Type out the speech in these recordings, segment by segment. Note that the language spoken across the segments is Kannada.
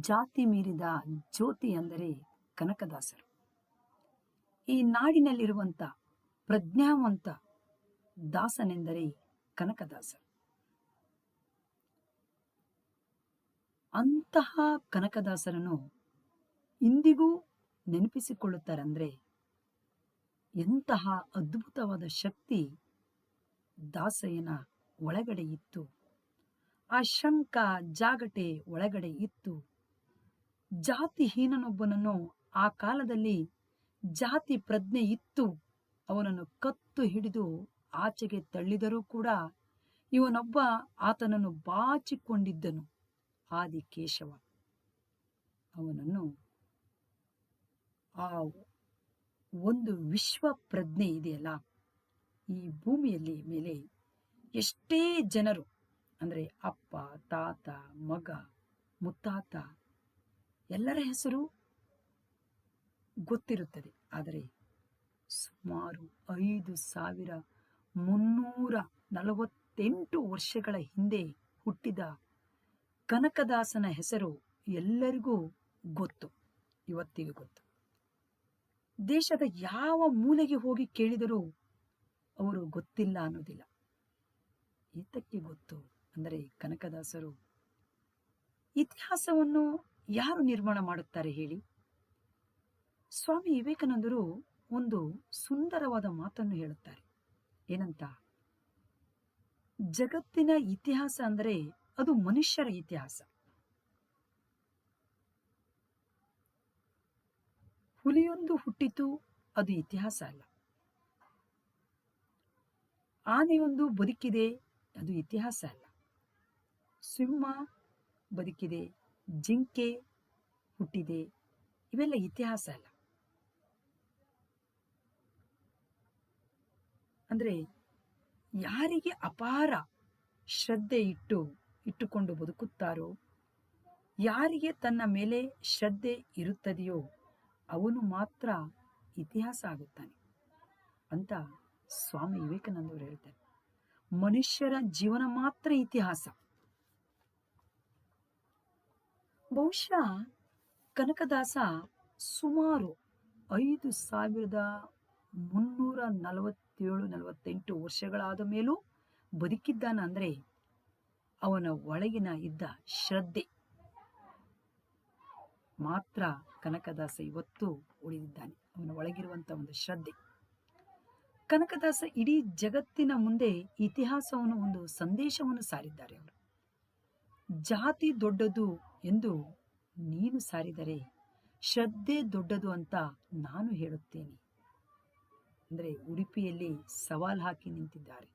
ಜಾತಿ ಮೀರಿದ ಜ್ಯೋತಿ ಅಂದರೆ ಕನಕದಾಸರು. ಈ ನಾಡಿನಲ್ಲಿರುವಂಥ ಪ್ರಜ್ಞಾವಂತ ದಾಸನೆಂದರೆ ಕನಕದಾಸರು. ಅಂತಹ ಕನಕದಾಸರನ್ನು ಇಂದಿಗೂ ನೆನಪಿಸಿಕೊಳ್ಳುತ್ತಾರಂದ್ರೆ ಎಂತಹ ಅದ್ಭುತವಾದ ಶಕ್ತಿ ದಾಸಯ್ಯನ ಒಳಗಡೆ ಇತ್ತು. ಆ ಶಂಕ ಜಾಗಟೆ ಒಳಗಡೆ ಇತ್ತು. ಜಾತಿಹೀನನೊಬ್ಬನನ್ನು ಆ ಕಾಲದಲ್ಲಿ ಜಾತಿ ಪ್ರಜ್ಞೆ ಇತ್ತು. ಅವನನ್ನು ಕತ್ತು ಹಿಡಿದು ಆಚೆಗೆ ತಳ್ಳಿದರೂ ಕೂಡ ಇವನೊಬ್ಬ ಆತನನ್ನು ಬಾಚಿಕೊಂಡಿದ್ದನು, ಆದಿಕೇಶವ. ಅವನನ್ನು ಆ ಒಂದು ವಿಶ್ವ ಪ್ರಜ್ಞೆ ಇದೆಯಲ್ಲ, ಈ ಭೂಮಿಯಲ್ಲಿ ಮೇಲೆ ಎಷ್ಟೇ ಜನರು, ಅಂದರೆ ಅಪ್ಪ, ತಾತ, ಮಗ, ಮುತ್ತಾತ ಎಲ್ಲರ ಹೆಸರು ಗೊತ್ತಿರುತ್ತದೆ. ಆದರೆ ಸುಮಾರು ಐದು ಸಾವಿರ ಮುನ್ನೂರ ನಲವತ್ತೆಂಟು ವರ್ಷಗಳ ಹಿಂದೆ ಹುಟ್ಟಿದ ಕನಕದಾಸನ ಹೆಸರು ಎಲ್ಲರಿಗೂ ಗೊತ್ತು, ಇವತ್ತಿಗೂ ಗೊತ್ತು. ದೇಶದ ಯಾವ ಮೂಲೆಗೆ ಹೋಗಿ ಕೇಳಿದರೂ ಅವರು ಗೊತ್ತಿಲ್ಲ ಅನ್ನೋದಿಲ್ಲ. ಈತಕ್ಕೆ ಗೊತ್ತು? ಅಂದರೆ ಕನಕದಾಸರು ಇತಿಹಾಸವನ್ನು ಯಾರು ನಿರ್ಮಾಣ ಮಾಡುತ್ತಾರೆ ಹೇಳಿ? ಸ್ವಾಮಿ ವಿವೇಕಾನಂದರು ಒಂದು ಸುಂದರವಾದ ಮಾತನ್ನು ಹೇಳುತ್ತಾರೆ. ಏನಂತ? ಜಗತ್ತಿನ ಇತಿಹಾಸ ಅಂದರೆ ಅದು ಮನುಷ್ಯರ ಇತಿಹಾಸ. ಹುಲಿಯೊಂದು ಹುಟ್ಟಿತು, ಅದು ಇತಿಹಾಸ ಅಲ್ಲ. ಆನೆಯೊಂದು ಬದುಕಿದೆ, ಅದು ಇತಿಹಾಸ ಅಲ್ಲ. ಸಿಂಹ ಬದುಕಿದೆ ಜಿಂಕೆ ಹುಟ್ಟಿದೆ. ಇವೆಲ್ಲ ಇತಿಹಾಸ ಅಲ್ಲ. ಅಂದರೆ ಯಾರಿಗೆ ಅಪಾರ ಶ್ರದ್ಧೆ ಇಟ್ಟು, ಇಟ್ಟುಕೊಂಡು ಬದುಕುತ್ತಾರೋ, ಯಾರಿಗೆ ತನ್ನ ಮೇಲೆ ಶ್ರದ್ಧೆ ಇರುತ್ತದೆಯೋ, ಅವನು ಮಾತ್ರ ಇತಿಹಾಸ ಆಗುತ್ತಾನೆ ಅಂತ ಸ್ವಾಮಿ ವಿವೇಕಾನಂದವರು ಹೇಳ್ತಾರೆ. ಮನುಷ್ಯರ ಜೀವನ ಮಾತ್ರ ಇತಿಹಾಸ. ಬಹುಶಃ ಕನಕದಾಸ ಸುಮಾರು ಐದು ಸಾವಿರದ ಮುನ್ನೂರ ನಲವತ್ತೇಳು, ನಲವತ್ತೆಂಟು ವರ್ಷಗಳಾದ ಮೇಲೂ ಬದುಕಿದ್ದಾನಂದ್ರೆ ಅವನ ಒಳಗಿನ ಇದ್ದ ಶ್ರದ್ಧೆ. ಮಾತ್ರ ಕನಕದಾಸ ಇವತ್ತು ಉಳಿದಿದ್ದಾನೆ. ಅವನ ಒಳಗಿರುವಂಥ ಒಂದು ಶ್ರದ್ಧೆ. ಕನಕದಾಸ ಇಡೀ ಜಗತ್ತಿನ ಮುಂದೆ ಇತಿಹಾಸವನ್ನು, ಒಂದು ಸಂದೇಶವನ್ನು ಸಾರಿದ್ದಾರೆ ಅವರು. ಜಾತಿ ದೊಡ್ಡದು ಎಂದು ನೀನು ಸಾರಿದರೆ ಶ್ರದ್ಧೆ ದೊಡ್ಡದು ಅಂತ ನಾನು ಹೇಳುತ್ತೇನೆ. ಅಂದರೆ ಉಡುಪಿಯಲ್ಲಿ ಸವಾಲ್ ಹಾಕಿ ನಿಂತಿದ್ದಾರೆ.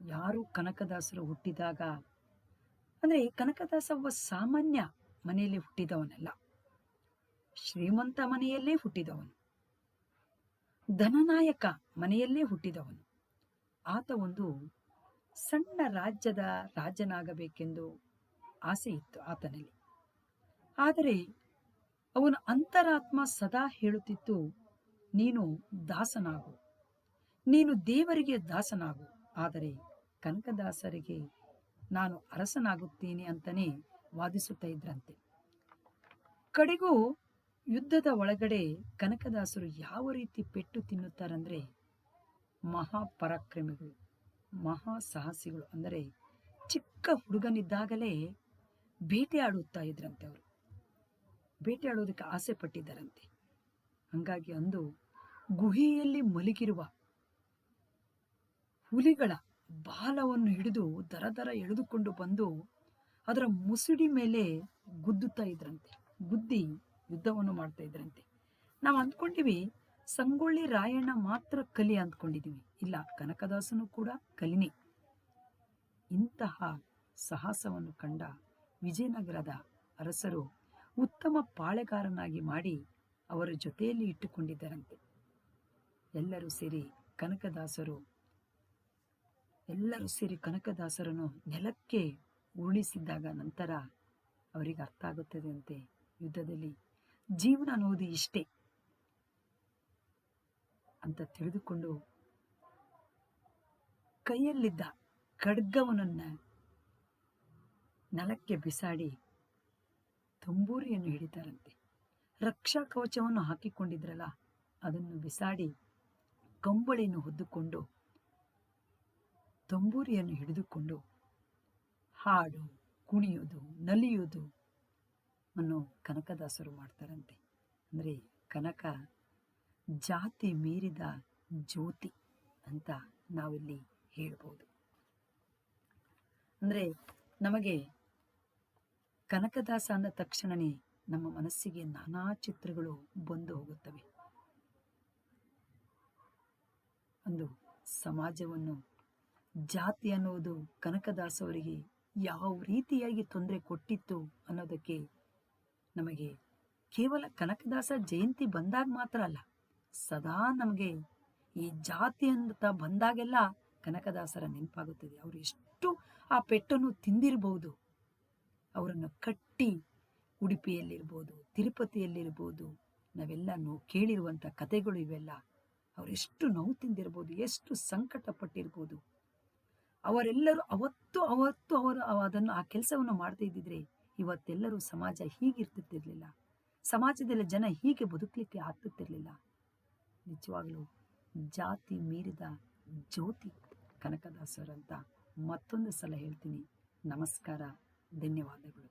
ಯಾರು ಕನಕದಾಸರು ಹುಟ್ಟಿದಾಗ, ಅಂದರೆ ಕನಕದಾಸ ಒಬ್ಬ ಸಾಮಾನ್ಯ ಮನೆಯಲ್ಲಿ ಹುಟ್ಟಿದವನಲ್ಲ. ಶ್ರೀಮಂತ ಮನೆಯಲ್ಲೇ ಹುಟ್ಟಿದವನು. ಧನನಾಯಕ ಮನೆಯಲ್ಲೇ ಹುಟ್ಟಿದವನು. ಆತ ಒಂದು ಸಣ್ಣ ರಾಜ್ಯದ ರಾಜನಾಗಬೇಕೆಂದು ಆಸೆ ಇತ್ತು ಆತನಲ್ಲಿ. ಆದರೆ ಅವನ ಅಂತರಾತ್ಮ ಸದಾ ಹೇಳುತ್ತಿತ್ತು ನೀನು ದಾಸನಾಗು. ನೀನು ದೇವರಿಗೆ ದಾಸನಾಗು. ಆದರೆ ಕನಕದಾಸರಿಗೆ ನಾನು ಅರಸನಾಗುತ್ತೇನೆ ಅಂತಲೇ ವಾದಿಸುತ್ತಾ ಇದ್ರಂತೆ. ಕಡೆಗೂ ಯುದ್ಧದ ಒಳಗಡೆ ಕನಕದಾಸರು ಯಾವ ರೀತಿ ಪೆಟ್ಟು ತಿನ್ನುತ್ತಾರಂದ್ರೆ ಮಹಾಪರಾಕ್ರಮಿಗಳು ಮಹಾ ಸಾಹಸಿಗಳು ಅಂದರೆ ಚಿಕ್ಕ ಹುಡುಗನಿದ್ದಾಗಲೇ ಬೇಟೆಯಾಡುತ್ತಾ ಇದ್ರಂತೆ ಅವರು. ಬೇಟೆಯಾಡೋದಕ್ಕೆ ಆಸೆ ಪಟ್ಟಿದ್ದಾರಂತೆ. ಹಂಗಾಗಿ ಅಂದು ಗುಹೆಯಲ್ಲಿ ಮಲಗಿರುವ ಹುಲಿಗಳ ಬಾಲವನ್ನು ಹಿಡಿದು ದರ ದರ ಎಳೆದುಕೊಂಡು ಬಂದು ಅದರ ಮುಸುಡಿ ಮೇಲೆ ಗುದ್ದುತ್ತಾ ಇದ್ರಂತೆ. ಗುದ್ದಿ ಯುದ್ಧವನ್ನು ಮಾಡ್ತಾ ಇದ್ರಂತೆ. ನಾವು ಅಂದ್ಕೊಂಡಿವಿ, ಸಂಗೊಳ್ಳಿ ರಾಯಣ್ಣ ಮಾತ್ರ ಕಲಿ ಅಂದ್ಕೊಂಡಿದ್ದೀವಿ ಇಲ್ಲ, ಕನಕದಾಸನು ಕೂಡ ಕಲಿನಿ. ಇಂತಹ ಸಾಹಸವನ್ನು ಕಂಡ ವಿಜಯನಗರದ ಅರಸರು ಉತ್ತಮ ಪಾಳೆಗಾರನಾಗಿ ಮಾಡಿ ಅವರ ಜೊತೆಯಲ್ಲಿ ಇಟ್ಟುಕೊಂಡಿದ್ದರಂತೆ. ಎಲ್ಲರೂ ಸೇರಿ ಕನಕದಾಸರು, ಎಲ್ಲರೂ ಸೇರಿ ಕನಕದಾಸರನ್ನು ನೆಲಕ್ಕೆ ಉರುಳಿಸಿದ್ದಾಗ ನಂತರ ಅವರಿಗೆ ಅರ್ಥ ಆಗುತ್ತದೆ ಅಂತೆ. ಯುದ್ಧದಲ್ಲಿ ಜೀವನ ಅನ್ನುವುದು ಇಷ್ಟೇ ಅಂತ ತಿಳಿದುಕೊಂಡು ಕೈಯಲ್ಲಿದ್ದ ಖಡ್ಗವನನ್ನ ನೆಲಕ್ಕೆ ಬಿಸಾಡಿ ತಂಬೂರಿಯನ್ನು ಹಿಡಿತಾರಂತೆ. ರಕ್ಷಾ ಕವಚವನ್ನು ಹಾಕಿಕೊಂಡಿದ್ರಲ್ಲ, ಅದನ್ನು ಬಿಸಾಡಿ ಕಂಬಳಿಯನ್ನು ಹೊದ್ದುಕೊಂಡು ತಂಬೂರಿಯನ್ನು ಹಿಡಿದುಕೊಂಡು ಹಾಡು, ಕುಣಿಯೋದು, ನಲಿಯೋದು ಅನ್ನು ಕನಕದಾಸರು ಮಾಡ್ತಾರಂತೆ. ಅಂದರೆ ಕನಕ ಜಾತಿ ಮೀರಿದ ಜ್ಯೋತಿ ಅಂತ ನಾವಿಲ್ಲಿ ಹೇಳ್ಬೋದು. ಅಂದರೆ ನಮಗೆ ಕನಕದಾಸ ಅಂದ ತಕ್ಷಣನೇ ನಮ್ಮ ಮನಸ್ಸಿಗೆ ನಾನಾ ಚಿತ್ರಗಳು ಬಂದು ಹೋಗುತ್ತವೆ. ಒಂದು ಸಮಾಜವನ್ನು ಜಾತಿ ಅನ್ನುವುದು ಕನಕದಾಸವರಿಗೆ ಯಾವ ರೀತಿಯಾಗಿ ತೊಂದರೆ ಕೊಟ್ಟಿತ್ತು ಅನ್ನೋದಕ್ಕೆ ನಮಗೆ ಕೇವಲ ಕನಕದಾಸ ಜಯಂತಿ ಬಂದಾಗ ಮಾತ್ರ ಅಲ್ಲ, ಸದಾ ನಮಗೆ ಈ ಜಾತಿ ಅಂತ ಬಂದಾಗೆಲ್ಲ ಕನಕದಾಸರ ನೆನಪಾಗುತ್ತದೆ. ಅವರು ಎಷ್ಟು ಆ ಪೆಟ್ಟನ್ನು ತಿಂದಿರಬಹುದು ಅವರನ್ನು ಕಟ್ಟಿ ಉಡುಪಿಯಲ್ಲಿರ್ಬೋದು, ತಿರುಪತಿಯಲ್ಲಿರ್ಬೋದು, ನಾವೆಲ್ಲ ನೋ, ಕೇಳಿರುವಂಥ ಕಥೆಗಳು ಇವೆಲ್ಲ. ಅವರೆಷ್ಟು ನೋವು ತಿಂದಿರ್ಬೋದು, ಎಷ್ಟು ಸಂಕಟ ಪಟ್ಟಿರ್ಬೋದು ಅವರೆಲ್ಲರೂ ಅವತ್ತು ಅವತ್ತು ಅವರು ಅದನ್ನು, ಆ ಕೆಲಸವನ್ನು ಮಾಡ್ತಾ ಇದ್ದಿದ್ರೆ ಇವತ್ತೆಲ್ಲರೂ ಸಮಾಜ ಹೀಗಿರ್ತಿರ್ತಿರ್ಲಿಲ್ಲ ಸಮಾಜದಲ್ಲಿ ಜನ ಹೀಗೆ ಬದುಕಲಿಕ್ಕೆ ಆಗ್ತಿರ್ಲಿಲ್ಲ. ನಿಜವಾಗ್ಲೂ ಜಾತಿ ಮೀರಿದ ಜ್ಯೋತಿ ಕನಕದಾಸರಂತ ಮತ್ತೊಂದು ಸಲ ಹೇಳ್ತೀನಿ. ನಮಸ್ಕಾರ. ధన్యవాదములు